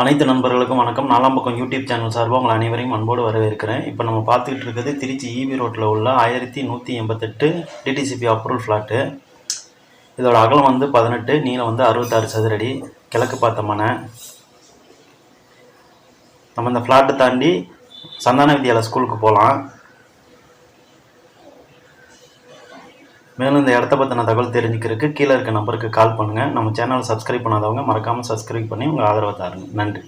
அனைத்து நண்பர்களுக்கும் வணக்கம். நாலாம் பக்கம் யூடியூப் சேனல் சார்பாக உங்கள் அனைவரையும் அன்போடு வரவேற்கிறேன். இப்போ நம்ம பார்த்துக்கிட்டு இருக்கிறது திருச்சி ஈபி ரோட்டில் உள்ள ஆயிரத்தி நூற்றி எண்பத்தெட்டு டிடிசிபி அப்ரூவல் ஃப்ளாட்டு இதோட அகலம் வந்து பதினெட்டு நீளம் வந்து அறுபத்தாறு சதுரடி. கிழக்கு பார்த்த மனை. நம்ம இந்த ஃப்ளாட்டை தாண்டி சந்தான வித்யாலயா ஸ்கூலுக்கு போகலாம். மேலும் இந்த இடத்த பற்றின தகவல் தெரிஞ்சுக்கிறதுக்கு கீழே இருக்க நம்பருக்கு கால் பண்ணுங்கள் நம்ம சேனலை சப்ஸ்கிரைப் பண்ணாதவங்க மறக்காமல் சப்ஸ்கிரைப் பண்ணி உங்கள் ஆதரவை தாருங்க. நன்றி.